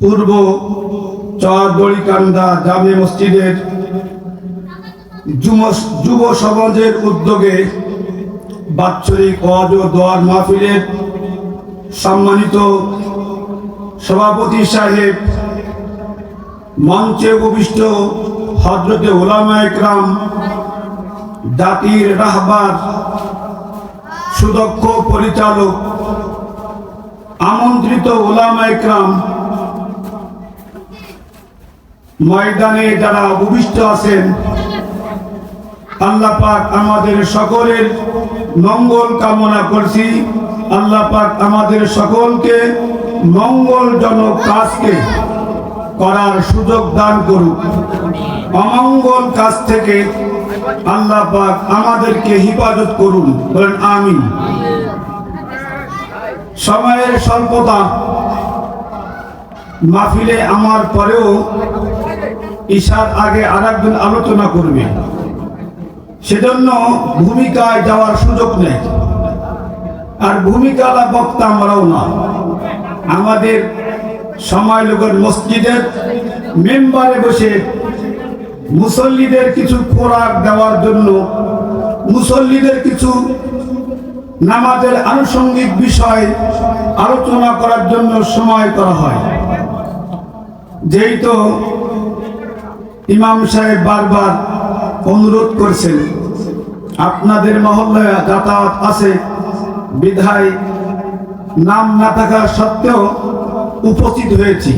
পূর্ব চরদড়িকান্দা জামে মসজিদের যুব- সমাজের উদ্যোগে বাৎসরিক অজ দোয়ার মাহফিলের সম্মানিত সভাপতি সাহেব, মঞ্চে উপবিষ্ট হজরতে ওলামা একরাম, জাতির রাহবার সুদক্ষ পরিচালক, আমন্ত্রিত ওলামা একরাম ময়দানে যারা উপবিষ্ট আছেন, আল্লাহ পাক আমাদের সকলের মঙ্গল কামনা করছি। আল্লাহ পাক আমাদের সকলকে মঙ্গলজনক কাজকে করার সুযোগ দান করুক। অমঙ্গল কাজ থেকে আল্লাহ পাক আমাদেরকে হিফাজত করুন। বলেন, আমিন। সময়ের স্বল্পতা মাহফিলে আমার পরেও ঈশার আগে আর একদিন আলোচনা করবে। সেজন্য ভূমিকায় যাওয়ার সুযোগ নেই। আর ভূমিকালা বক্তা আমরাও না। আমাদের সময় লোকের মসজিদের মেম্বারে বসে মুসল্লিদের কিছু খোরাক দেওয়ার জন্য মুসল্লিদের কিছু নামাজের আনুষঙ্গিক বিষয় আলোচনা করার জন্য সময় করা হয়। যেই তো ইমাম সাহেব বারবার অনুরোধ করছেন, আপনাদের মহল্লায় যাতায়াত আছে, বিধায় নাম না থাকা সত্ত্বেও উপস্থিত হয়েছি।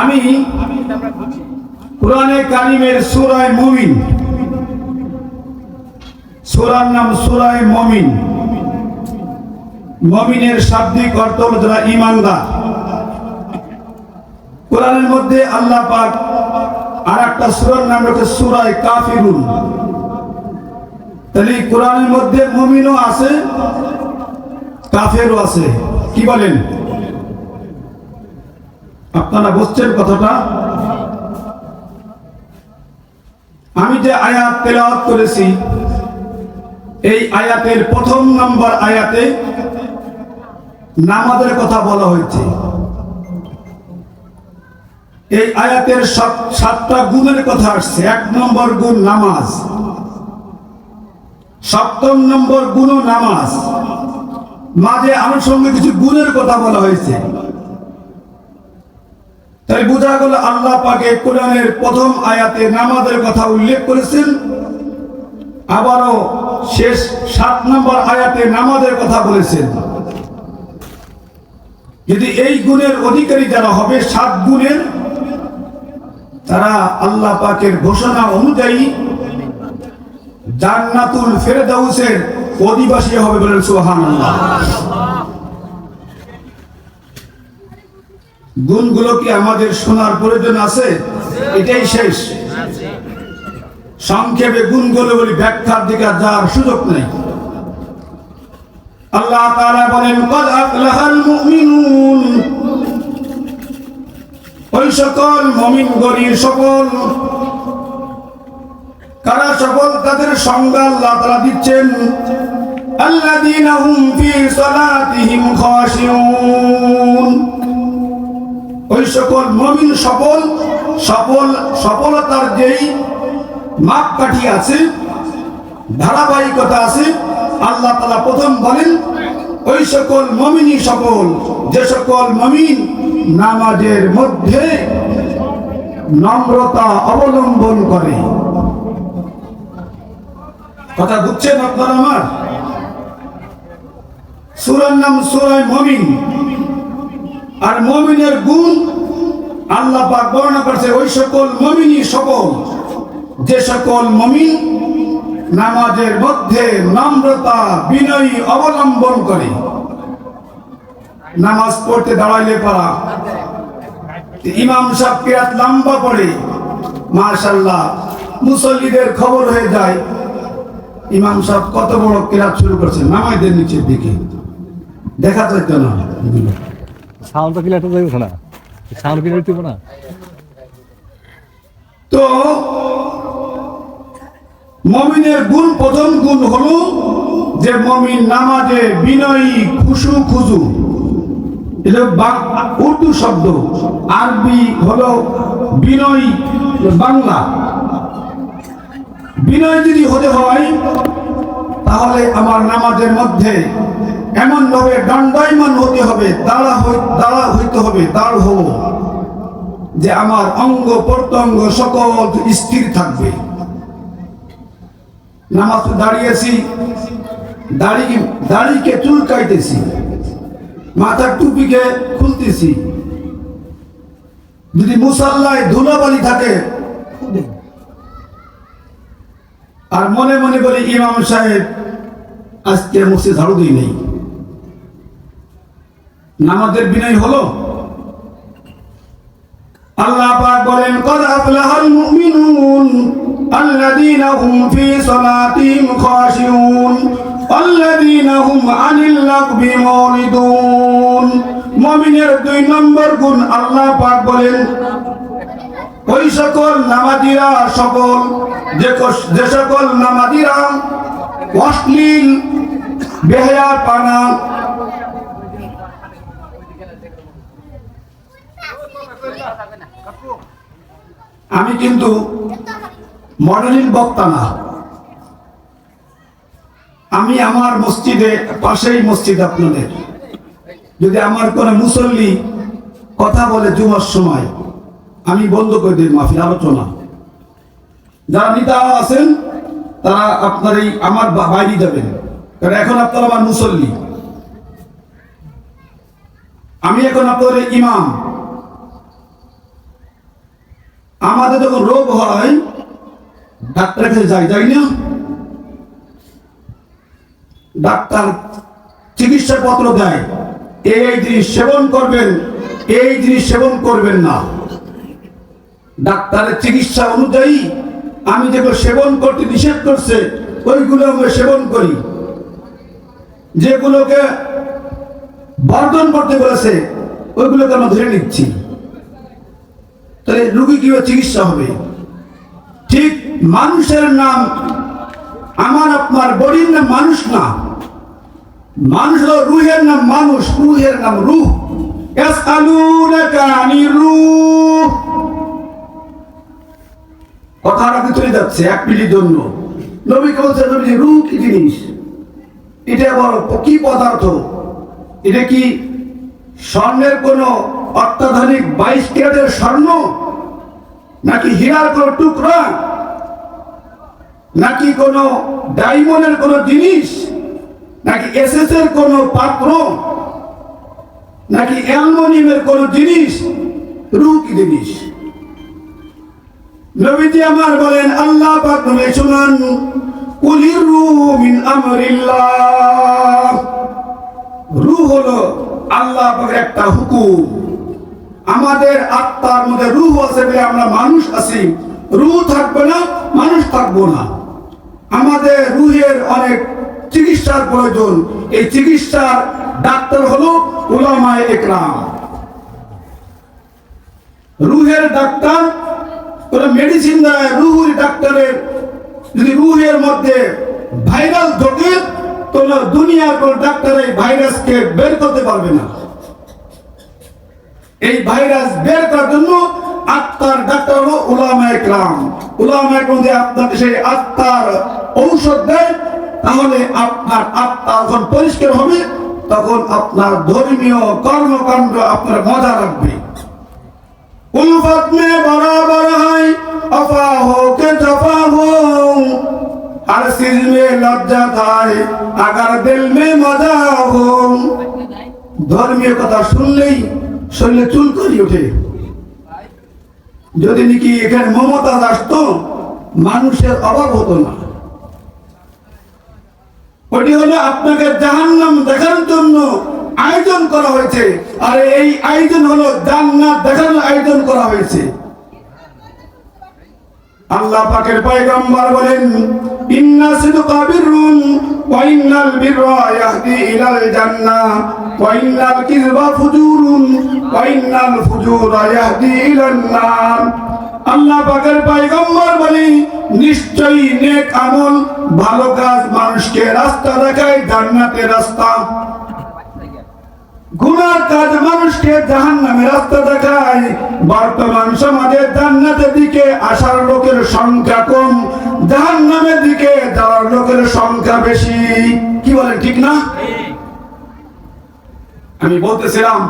আমি কোরআনে কারিমের সুরায় মুমিন, সুরার নাম সুরায় মমিন। মমিনের শাব্দিক অর্থ যারা ইমানদার কোরআনের মধ্যে আল্লাহ পাক আর একটা সুরার নাম রয়েছে সুরায় কাফিরুন। তাহলে কোরআনের মধ্যে মমিনও আছে, কাফেরও আছে। কি বলেন? আপনারা বুঝছেন কথাটা? আমি যে আয়াত তেলাওয়াত করেছি, এই আয়াতের প্রথম নাম্বার আয়াতে নামাজের কথা বলা হয়েছে। এই আয়াতের সাত- সাতটা গুণের কথা আসছে। এক নম্বর গুণ নামাজ। সপ্তম নম্বর গুণ নামাজ। মাঝে সঙ্গে কিছু গুণের কথা বলা হয়েছে। তাই বোঝা গেল আল্লাহ পাকে কোরআনের প্রথম আয়াতে নামাজের কথা উল্লেখ করেছেন। আবারও শেষ সাত নম্বর আয়াতে নামাজের কথা বলেছেন। যদি এই গুণের অধিকারী যারা হবে, সাত গুণের তারা আল্লাহ পাকের ঘোষণা অনুযায়ী জান্নাতুল ফেরদাউসের অধিবাসী হবে বলেন সুবহানাল্লাহ। গুণগুলো কি আমাদের শোনার প্রয়োজন আছে? এটাই শেষ। সংক্ষেপে গুণগুলো বলি, ব্যাখ্যার দিকে যাওয়ার সুযোগ নেই। আল্লাহ তাআলা বলেন, কদ আফলাহাল মুমিনুন ওই সকল মমিন গরির সকল, কারা সকল তাদের সংজ্ঞা তাআলা দিচ্ছেন? ওই সকল মমিন সফল সফল সফলতার যেই মাপকাঠি আছে, ধারাবাহিকতা আছে, আল্লাহ তালা প্রথম বলেন, ওই সকল মমিনই সফল, যে সকল মমিন নামাজের মধ্যে নম্রতা অবলম্বন করে। কথা বুঝছেন আপনারা আমার? সুরার নাম সুরায় মমিন। আর মমিনের গুণ আল্লাহ পাক বর্ণনা করছে ওই সকল মমিনই সকল যে সকল মমিন নামাজের মধ্যে নম্রতা, বিনয়ী অবলম্বন করে। নামাজ পড়তে দাঁড়াইলে পারা। ইমাম সাহেব কিরাত লম্বা পড়ে মাশাল্লাহ মুসল্লিদের খবর হয়ে যায়। ইমাম সাহেব কত বড় কিরাত শুরু করছে নামাজদের নিচের দিকে। দেখা যাইত না। এগুলো। সাউন্ড তো যাইব না। সাউন্ড দিব না। তো মমিনের গুণ প্রথম গুণ হলো যে মমিন নামাজে বিনয়ী খুশু খুজু। উর্দু শব্দ। আরবি হলো বিনয়, বাংলা। বিনয় যদি হতে হয়, তাহলে আমার নামাজের মধ্যে এমন ভাবে দণ্ডায়মান হতে হবে, দাঁড়া হই দাঁড়া হইতে হবে, দাঁড় হব যে আমার অঙ্গ, প্রত্যঙ্গ সকল স্থির থাকবে। নামাজ দাঁড়িয়েছি, দাড়ি দাড়িকে চুলকাইতেছি। মাথার টুপিকে খুলতেছি। যদি মুসাল্লায় ধুলাবালি থাকে আর মনে মনে বলি, ইমাম সাহেব, আজকে মসজিদ ঝাড়ু দিই নেই। নামাজের বিনয় হলো? আল্লাহ পাক বলেন, কদ আফলাহাল মুমিনুন আল্লাযীনা হুম ফি সালাতিহিম খাশিউন। মুমিনের দুই নম্বর গুণ আল্লাহ পাক বলেন, ওই সকল নামাজিরা সকল, যে সকল নামাজিরা অশ্লীল বেহায়া পানা আমি কিন্তু মডেলিং বক্তা না। আমি আমার মসজিদে, পাশেই মসজিদ আপনাদের। যদি আমার কোনো মুসল্লি কথা বলে জুমার সময়, আমি বন্ধ করে দিই মাফির আলোচনা। যারা নেতা আছেন, তারা আপনার এই আমার বাইরে যাবেন। কারণ এখন আপনার আমার মুসল্লি। আমি এখন আপনাদের ইমাম। আমাদের যখন রোগ হয়, ডাক্তারের কাছে যাই যাই না? ডাক্তার চিকিৎসা পত্র দেয়। এই জিনিস সেবন করবেন, এই জিনিস সেবন করবেন না। ডাক্তারের চিকিৎসা অনুযায়ী আমি যেগুলো সেবন করতে নিষেধ করছে, ওইগুলো আমরা সেবন করি। যেগুলোকে বর্জন করতে বলেছে, ওইগুলোকে আমরা ধরে নিচ্ছি। তাহলে রুগী কীভাবে চিকিৎসা হবে? ঠিক মানুষের নাম, আমার, আপনার বডির নাম মানুষ না। মানুষ হলো রুহের নাম মানুষ, রুহের নাম রুহ। জিনিস? এটা পদার্থ? এটা কি স্বর্ণের কোন অত্যাধুনিক বাইশ ক্যারেটের স্বর্ণ? নাকি হীরার কোন টুকরা? নাকি কোন ডায়মন্ডের কোন জিনিস? নাকি এসএস এর কোন পাত্র? নাকি অ্যালমোনিয়ামের কোন জিনিস? রু কি জিনিস। নবীজি আমার বলেন, আল্লাহ পাক বলে শুনান, কুলির রু মিন আমরিল্লাহ। রু হলো আল্লাহ পাকের একটা হুকুম। আমাদের আত্মার মধ্যে রুহ আছে বলে আমরা মানুষ আছি। রুহ থাকবে না, মানুষ থাকব না। আমাদের রুহের অনেক চিকিৎসার প্রয়োজন। এই চিকিৎসার ডাক্তার হলো উলামায়ে একরাম রুহের ডাক্তার কোন মেডিসিন দেয় রুহুর ডাক্তারের। যদি রুহের মধ্যে ভাইরাস ঢোকে তাহলে দুনিয়ার কোন ডাক্তার এই ভাইরাসকে বের করতে পারবে না। এই ভাইরাস বের করার জন্য আত্মার ডাক্তার হলো উলামা একরাম উলামা একরাম যে আপনাকে সেই আত্মার ঔষধ দেয় তাহলে আপনার আত্মা যখন পরিষ্কার হবে, তখন আপনার ধর্মীয় কর্মকাণ্ড আপনার মজা রাখবে বরাবর হয় লজ্জা আগার মজা ধর্মীয় কথা শুনলেই চুল ওঠে। যদি নাকি এখানে মমতা আসতো মানুষের অভাব হতো না। ওটি হলো আপনাকে জাহান্নাম দেখার জন্য আয়োজন করা হয়েছে। আর এই আয়োজন হলো জান্নাত দেখানোর আয়োজন করা হয়েছে। আল্লাহ পাকের পয়গম্বর বলেন, ইন্না ইলাল ফুজুরুন আল্লাহ পাকের পয়গম্বর বলেন নিশ্চয়ই নেক আমল, ভালো কাজ মানুষকে রাস্তা দেখায় জান্নাতের রাস্তা। গুনার কাজ মানুষকে জাহান নামে রাস্তা দেখায়। বর্তমান সমাজে জান্নাতের দিকে আসার লোকের সংখ্যা কম জাহান নামের দিকে যাওয়ার লোকের সংখ্যা বেশি। কি বলেন, ঠিক না? আমি বলতেছিলাম,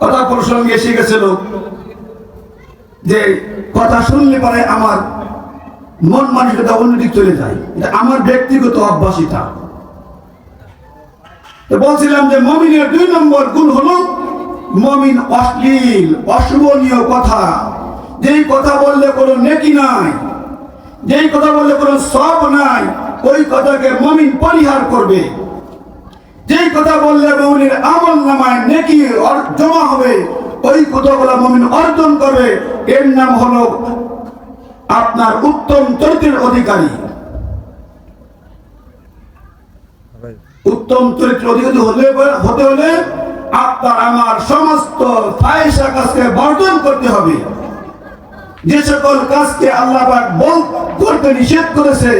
কথা প্রসঙ্গে এসে গেছিল। যে কথা শুনলে পরে আমার মন মানসিকতা অন্যদিক চলে যায়। আমার ব্যক্তিগত অভ্যাস বলছিলাম যে মমিনের দুই নম্বর গুণ হলো মমিন অশ্লীল, অশুভনীয় কথা। যেই কথা বললে কোনো নেকি নাই, যেই কথা বললে কোনো সব নাই, ওই কথাকে মমিন পরিহার করবে। যেই কথা বললে মমিনের আমল নামায় নেকি জমা হবে ওই কথাগুলো মমিন অর্জন করবে। এর নাম হলো আপনার উত্তম চরিত্রের অধিকারী। উত্তম চরিত্র অধিকারী হলে হতে হলে আপনার আমার সমস্ত ফায়সা কাজকে বর্জন করতে হবে। যে সকল কাজকে আল্লাহ করতে নিষেধ করেছে,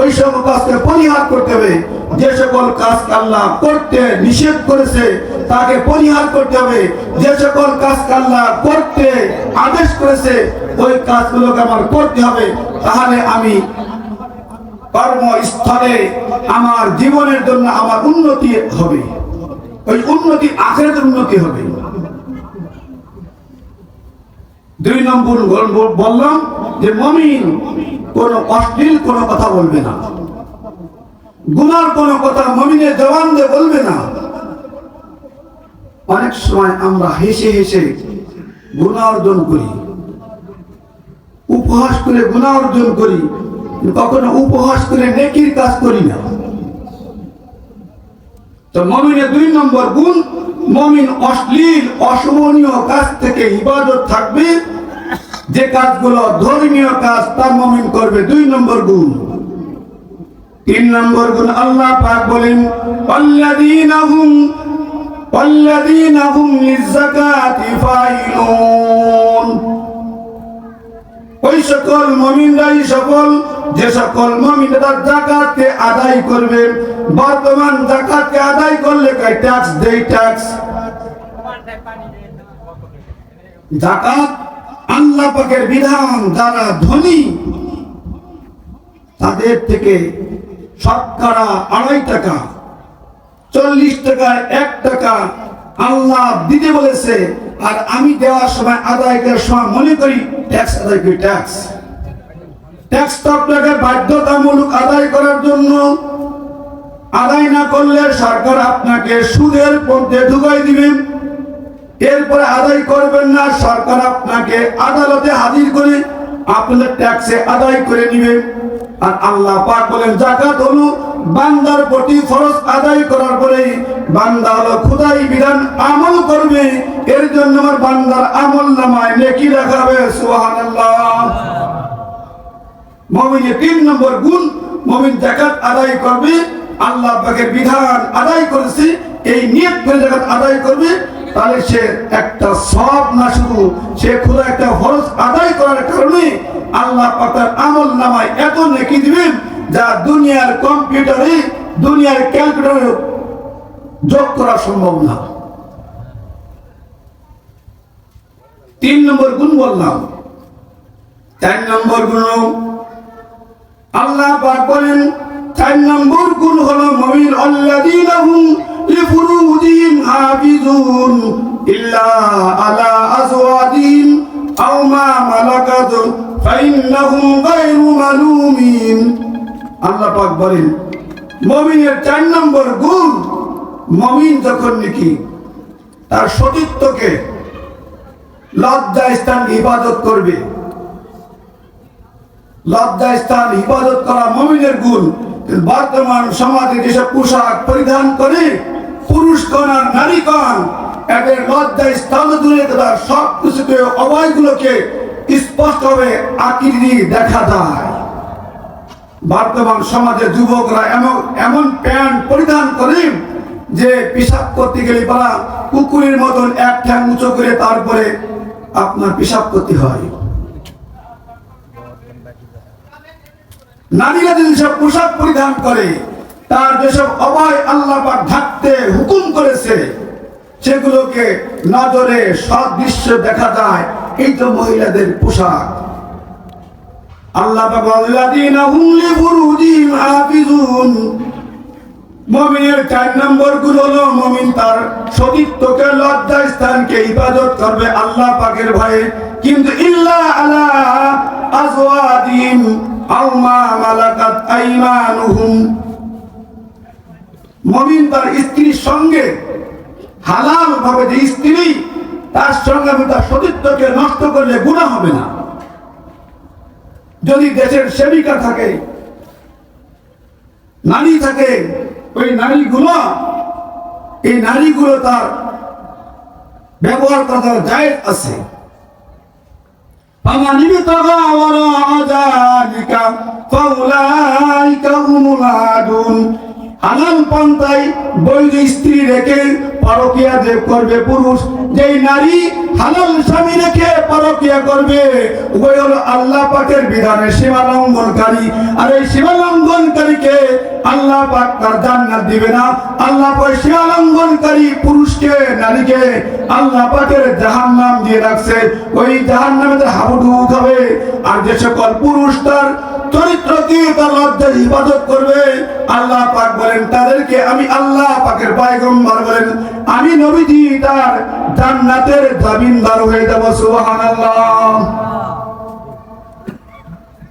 ওই সকল কাজকে পরিহার করতে হবে। যে সকল কাজ আল্লাহ করতে নিষেধ করেছে, তাকে পরিহার করতে হবে। যে সকল কাজ আল্লাহ করতে আদেশ করেছে, ওই কাজগুলোকে আমার করতে হবে। তাহলে আমি কর্মস্থলে আমার জীবনের জন্য আমার উন্নতি হবে। ওই উন্নতি আখের উন্নতি হবে। দুই নম্বর বললাম যে মমিন কোন অশ্লীল কোনো কথা বলবে না। গুনার কোন কথা মমিনের জবান দিয়ে বলবে না। অনেক সময় আমরা হেসে হেসে গুণা অর্জন করি। উপহাস করে গুণা অর্জন করি কখনো উপহাস করে নেকির কাজ করি না। তো মমিনের দুই নম্বর গুণ, মমিন অশ্লীল, অশোভনীয় কাজ থেকে ইবাদত থাকবে। যে কাজগুলো ধর্মীয় কাজ তার মমিন করবে। দুই নম্বর গুণ। তিন নম্বর গুণ আল্লাহ পাক বলেন ফাইলুন। ওই সকল মমিনরাই সকল, যে সকল মমিন তার জাকাতকে আদায় করবে, বর্তমান জাকাতকে আদায় করলে কয় ট্যাক্স দেই ট্যাক্স জাকাত আল্লাহ পাকের বিধান, যারা ধনী, তাদের থেকে শতকরা আড়াই টাকা, চল্লিশ টাকায় এক টাকা আল্লাহ দিতে বলেছে, আর আমি দেওয়ার সময় আদায় করার সময় মনে করি ট্যাক্স আদায় করি ট্যাক্স ট্যাক্স আপনাকে বাধ্যতামূলক আদায় করার জন্য। আদায় না করলে সরকার আপনাকে সুদের মধ্যে ঢুকাই দিবেন এরপরে আদায় করবেন না, সরকার আপনাকে আদালতে হাজির করে আপনাদের ট্যাক্সে আদায় করে নিবে। আর আল্লাহ পাক বলেন, জাকাত হলো বান্দার প্রতি ফরজ আদায় করার পরে বান্দা হলো খুদাই বিধান আমল করবে। এর জন্য আমার বান্দার আমল নামায় নেকি রাখাবে সুবহানাল্লাহ। মমিনের তিন নম্বর গুণ, মমিন জাকাত আদায় করবে। আল্লাহ পাকের বিধান আদায় করেছে, এই নিয়ত করে জাকাত আদায় করবে। তাহলে সে একটা সব না শুধু, সে খুদা একটা ফরজ আদায় করার কারণে আল্লাহ পাক তার আমল নামায় এত নেকি দিবেন, যা দুনিয়ার কম্পিউটারে, দুনিয়ার ক্যালকুলেটরে যোগ করা সম্ভব না। তিন নম্বর গুণ বললাম। চার নম্বর গুণ আল্লাহ পাক বলেন, চার নম্বর গুণ হলো, মুমিন আল্লাযীনা হুম লিফুরুজিহিম হাফিজুন ইল্লা আলা আজওয়াজিহিম আও মা মালাকাত ফাইন্নাহুম আল্লাহ পাক বলেন, মুমিনের চার নম্বর গুণ মুমিন যখন নাকি, তার সতীত্বকে লজ্জা স্থান ইবাদত করবে। লজ্জা স্থান ইবাদত করা মমিনের গুণ বর্তমান সমাজে যেসব পোশাক পরিধান করে পুরুষ কন আর নারী কন এদের লজ্জা স্থান দূরে তারা সব কিছুকে অবয়গুলোকে স্পষ্টভাবে আকৃতি দেখা যায়। বর্তমান সমাজে যুবকরা এমন এমন প্যান্ট পরিধান করে যে করতে গেলে কুকুরের মতন এক ঠ্যাং উঁচু করে তারপরে আপনার পেশাব করতে হয়। নারীরা যদি সব পোশাক পরিধান করে, তার যেসব অভয় আল্লাহ ঢাকতে হুকুম করেছে, সেগুলোকে নজরে সদৃশ্য দেখা যায়। এই তো মহিলাদের পোশাক। আল্লাহ মমিনের চার নম্বর গুণ হলো মমিন তার সতীত্বকে, লজ্জা স্থানকে ইবাদত করবে আল্লাহ পাকের ভয়ে। কিন্তু ইল্লা আলা আজওয়াদিম আও মা মালাকাত আইমানুহুম। মমিন তার স্ত্রীর সঙ্গে হালাল ভাবে যে স্ত্রী তার সঙ্গে আমি তার সতীত্বকে নষ্ট করলে গুণা হবে না। যদি দেশের সেবিকা থাকে, নারী থাকে, ওই নারীগুলো, এই নারীগুলো তার ব্যবহার করার যায় আছে। আমার নিমিত হালাল পন্থায় বৈধ স্ত্রী রেখে পরকিয়া যে করবে পুরুষ, যেই নারী হালাল স্বামী রেখে পরকিয়া করবে ওই হলো আল্লাহ পাকের বিধানে সীমা আর এই আল্লাহ পাক তার জান্নাত দিবে না। আল্লাহ পাক সীমা পুরুষকে, নারীকে আল্লাহ পাকের জাহান্নাম দিয়ে রাখছে। ওই জাহান্নামে হাবুডুবু খাবে আর যে সকল পুরুষ তার চরিত্রকে তার লজ্জার ইবাদত করবে। আল্লাহ পাক বলেন, তাদেরকে আমি আল্লাহ পাকের পায়গম্বর বলেন। আমি নবীজি তার জান্নাতের জামিনদার হয়ে যাব, সুবহানাল্লাহ।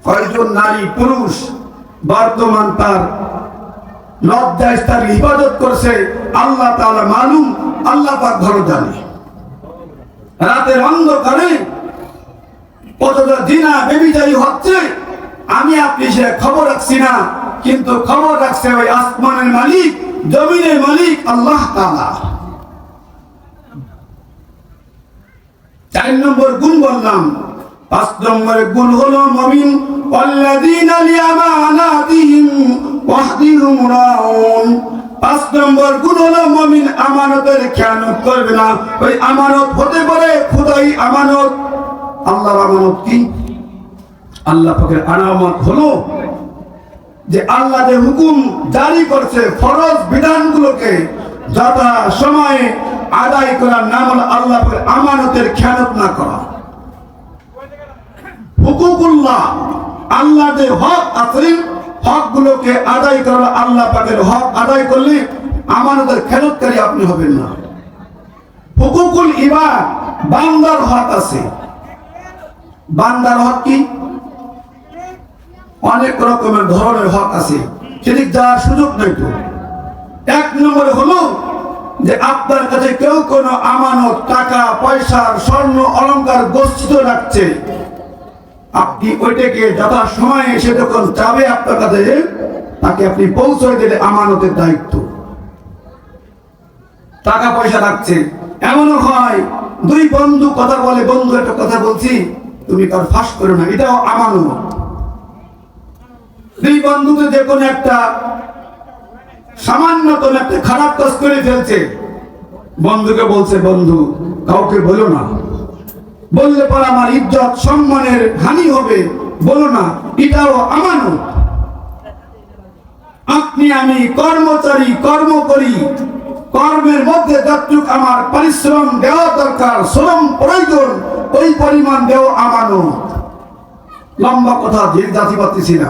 কয়জন নারী, পুরুষ, বর্তমান তার লজ্জায় তার ইবাদত করছে। আল্লাহ তাআলা মালুম, আল্লাহ পাক ভালো জানে। রাতের অন্ধকারে কতটা জিনা বেবিচারি হচ্ছে আমি আপনি সে খবর রাখছি না, কিন্তু খবর রাখছে ওই আসমানের মালিক, জমিনের মালিক আল্লাহ তালা চার নম্বর গুণ বললাম, পাঁচ নম্বরে গুণ হলো মমিন পাঁচ নম্বর গুণ হলো মমিন আমানতের খেয়ানত করবে না, ওই আমানত হতে পারে, খুদাই আমানত। আল্লাহর আমানত কি? আল্লাহ পাকের আনামত হলো যে আল্লাহ যে হুকুম জারি করছে ফরজ বিধানগুলোকে যথা সময়ে আদায় করার নাম হলো আল্লাহ পাকের আমানতের খেয়ানত না করা। হুকুকুল্লাহ, আল্লাহ যে হক আছে হক গুলোকে আদায় করা আল্লাহ পাকের হক আদায় করলে আমানতের খেয়ানতকারী আপনি হবেন না। হুকুকুল ইবাদ, বান্দার হক আছে। বান্দার হক কি? অনেক রকমের ধরনের হক আছে। সেদিক যাওয়ার সুযোগ নাই তো। এক নম্বরে হলো যে আপনার কাছে কেউ কোনো আমানত, টাকা পয়সার স্বর্ণ অলংকার গচ্ছিত রাখছে। আপনি ওইটাকে যথা সময়ে এসে যখন যাবে আপনার কাছে, তাকে আপনি পৌঁছয় দিলে আমানতের দায়িত্ব। টাকা পয়সা রাখছে। এমনও হয়, দুই বন্ধু কথা বলে, বন্ধু একটা কথা বলছি, তুমি তার ফাঁস করো না, এটাও আমানত। দুই বন্ধুকে যে কোনো একটা সামান্যতম একটা খারাপ কাজ করে ফেলছে, বন্ধুকে বলছে, বন্ধু, কাউকে বলো না। বললে পর আমার ইজ্জত, সম্মানের হানি হবে। বলো না, এটাও আমানত। আপনি আমি কর্মচারী কর্ম করি কর্মের মধ্যে যতটুক আমার পরিশ্রম দেওয়া দরকার, শ্রম প্রয়োজন, ওই পরিমাণ দেও আমানো লম্বা কথা জাতি পাচ্ছি না।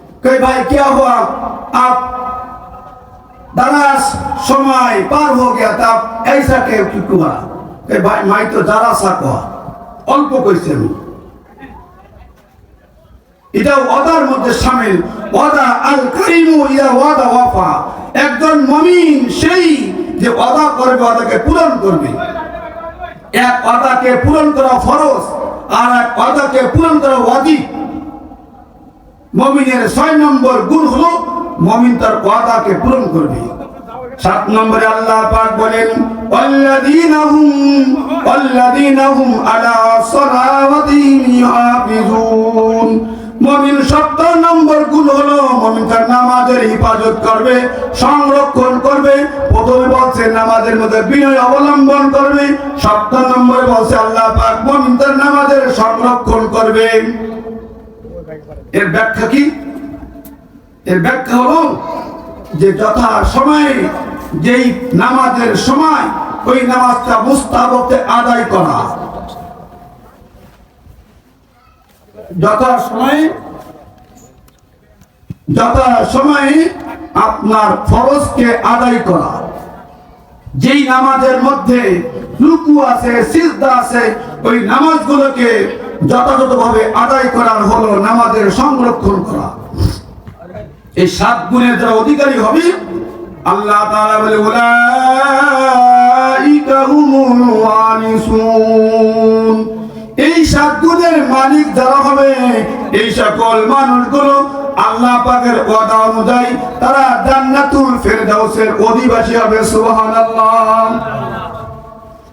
কই ভাই কে হুয়া আপ দারাস সময় পার হো গিয়া তা ऐसा के কুয়া কই ভাই মাই তো দারাসা কয়া অল্প কইছে আমি এটা ওয়াদার মধ্যে শামিল ওয়াদা আল কারিমু ইয়া ওয়াদা ওয়াফা একজন মুমিন সেই যে ওয়াদা করবে ওয়াদাকে পূরণ করবে এক ওয়াদাকে পূরণ করা ফরজ আর এক ওয়াদাকে পূরণ করা ওয়াজিব মমিনের ছয় নম্বর গুণ হল মমিন তার কথাকে পূরণ করবে। সাত নম্বরে আল্লাহ পাক বলেন নম্বর গুণ মমিন তার নামাজের করবে, সংরক্ষণ করবে, প্রথমে বলছে নামাজের মধ্যে বিনয় অবলম্বন করবে, সপ্তম নম্বরে বলছে আল্লাহ পাক মমিন তার নামাজের সংরক্ষণ করবে। এর ব্যাখ্যা কি? এর ব্যাখ্যা হলো যে যথা সময়ে যেই নামাজের সময় ওই নামাজটা মুস্তাবকে আদায় করা। যথা সময়ে যথা সময়ে আপনার ফরজকে আদায় করা। যেই নামাজের মধ্যে রুকু আছে, সিজদা আছে, ওই নামাজগুলোকে যথাযথভাবে আদায় করার হলো নামাজের সংরক্ষণ করা। এই সাত গুণের যারা অধিকারী হবে, আল্লাহ তাআলা বলে এই সাত গুণের মালিক যারা হবে, এই সকল মানুষগুলো আল্লাহ পাকের ওয়াদা অনুযায়ী তারা জান্নাতুল ফেরদাউসের অধিবাসী হবে, সুবহানাল্লাহ।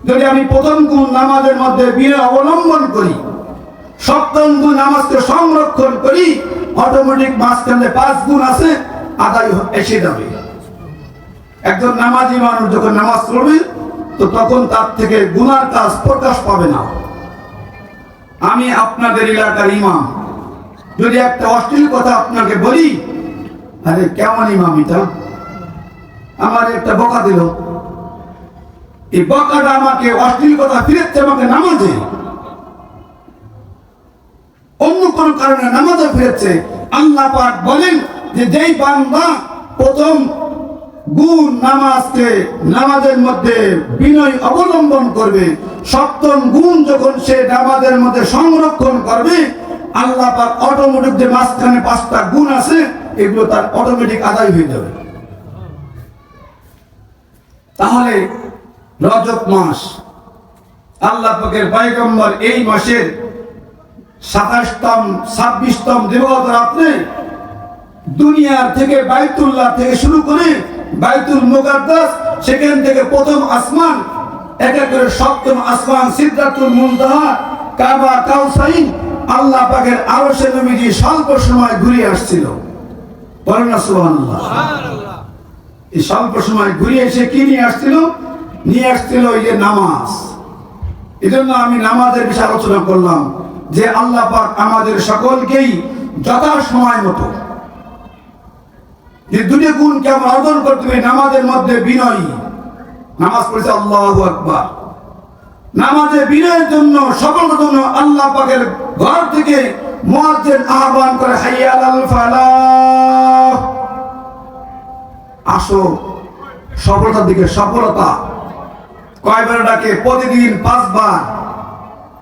যদি আমি প্রথম গুণ নামাজের মধ্যে বিয়ে অবলম্বন করি সপ্তম গুণ নামাজকে সংরক্ষণ করি অটোমেটিক মাঝখানে পাঁচ গুণ আছে, আদায় এসে যাবে। একজন নামাজি মানুষ যখন নামাজ পড়বে, তো তখন তার থেকে গুনার কাজ প্রকাশ পাবে না। আমি আপনাদের এলাকার ইমাম। যদি একটা অশ্লীল কথা আপনাকে বলি, আরে, কেমন ইমাম এটা? আমার একটা বকা দিল। এই বকাটা আমাকে অশ্লীল কথা ফিরেছে আমাকে নামাজে অন্য কোন কারণে নামাজে ফিরেছে, আল্লাহ পাক বলেন যে যেই বান্দা প্রথম গুণ নামাজকে নামাজের মধ্যে বিনয় অবলম্বন করবে, সপ্তম গুণ যখন সে নামাজের মধ্যে সংরক্ষণ করবে, আল্লাহ পাক অটোমেটিক যে মাঝখানে পাঁচটা গুণ আছে, এগুলো তার অটোমেটিক আদায় হয়ে যাবে। তাহলে রজত মাস, আল্লাহ পাকের পয়গম্বর এই মাসের সাতাশতম, ছাব্বিশতম দিবস রাত্রে দুনিয়ার থেকে বাইতুল্লাহ থেকে শুরু করে বাইতুল মুকাদ্দাস, সেখান থেকে প্রথম আসমান, এক এক করে সপ্তম আসমান সিদ্ধাতুল মুনতাহা, কাবা, কাউসাইন, আল্লাহ পাকের আরশে নবীজি স্বল্প সময় ঘুরে আসছিল। বলেন না এই স্বল্প সময় ঘুরে এসে কি নিয়ে আসছিল? নিয়ে আসছিল এই যে নামাজ। এই জন্য আমি নামাজের বিষয়ে আলোচনা করলাম। যে আল্লাহ পাক আমাদের সকলকেই যথা সময় মতো যে দুটি গুণ কেমন অর্জন করতে হবে নামাজের মধ্যে বিনয়ী। নামাজ পড়েছে আল্লাহ আকবার। নামাজে বিনয়ের জন্য সকলের জন্য আল্লাহ পাকের ঘর থেকে মুয়াজ্জিন আহ্বান করে হাইয়াল আল ফালাহ। আসো, সফলতার দিকে সফলতা। কয়বার ডাকে? প্রতিদিন পাঁচবার।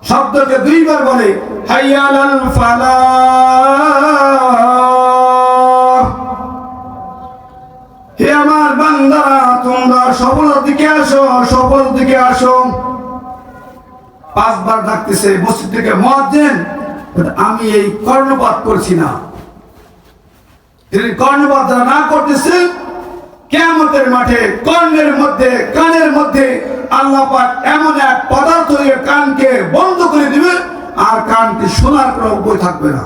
শব্দকে দুইবার বলে হাইয়াল আল ফালাহ হে আমার বান্দারা তোমরা সফলতার দিকে আসো সফলতার দিকে আসো। পাঁচবার ডাকতেছে, মসজিদ থেকে মহাজেন আমি এই কর্ণপাত করছি না। তিনি কর্ণপাত না করতেছে কেমতের মাঠে কর্ণের মধ্যে, কানের মধ্যে আল্লাহ পাক এমন এক পদার্থ দিয়ে কানকে বন্ধ করে দিবে আর কানকে শোনার কোনো উপায় থাকবে না।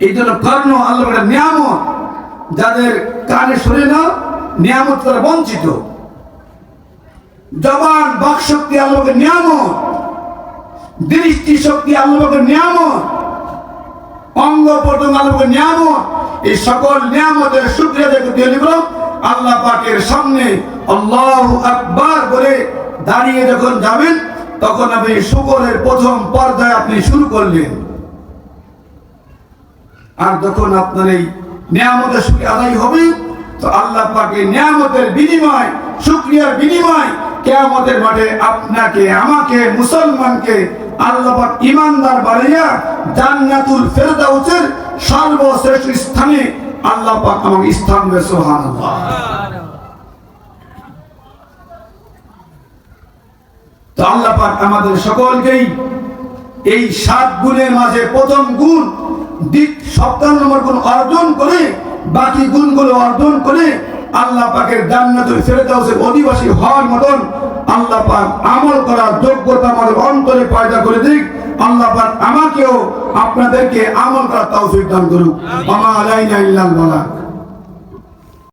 এই জন্য কর্ণ আল্লাহ নিয়ামত, যাদের কানে না, নিয়ামত তারা বঞ্চিত। জবান, বাক শক্তি আল্লাহকে নিয়ামত দৃষ্টি শক্তি আল্লাহকে নিয়ামত অঙ্গ প্রত্যঙ্গ আল্লাহকে নিয়ামত, এই সকল নিয়ামতের শুক্রিয়া দেখে দিয়ে আল্লাহ পাকের সামনে আল্লাহ আকবার বলে দাঁড়িয়ে যখন যাবেন, তখন আপনি শুকরের প্রথম পর্যায়ে আপনি শুরু করলেন। আর যখন আপনার এই নিয়ামতের সুখে আদায় হবে, তো আল্লাহ পাকে নিয়ামতের বিনিময়, শুক্রিয়ার বিনিময় কেয়ামতের মাঠে আপনাকে, আমাকে, মুসলমানকে আল্লাহ পাক ইমানদার বাড়াইয়া জান্নাতুল ফেরদাউসের সর্বশ্রেষ্ঠ স্থানে আল্লাহ পাক আমাকে স্থান দেবে সুবহানাল্লাহ। তো আল্লাহ পাক আমাদের সকলকেই এই সাত গুণের মাঝে প্রথম গুণ দ্বিত সপ্তাহ নম্বর গুণ অর্জন করে, বাকি গুণগুলো অর্জন করে আল্লাহ পাকের জান্নাতুল ফেরদাউসের অধিবাসী হওয়ার মতন আল্লাহ পাক আমল করার যোগ্যতা আমাদের অন্তরে পয়দা করে দিক। আল্লাহ পাক আমাকেও আপনাদেরকে আমল করার তৌফিক দান করুক। আমা আলাইনা ইল্লাল্লাহ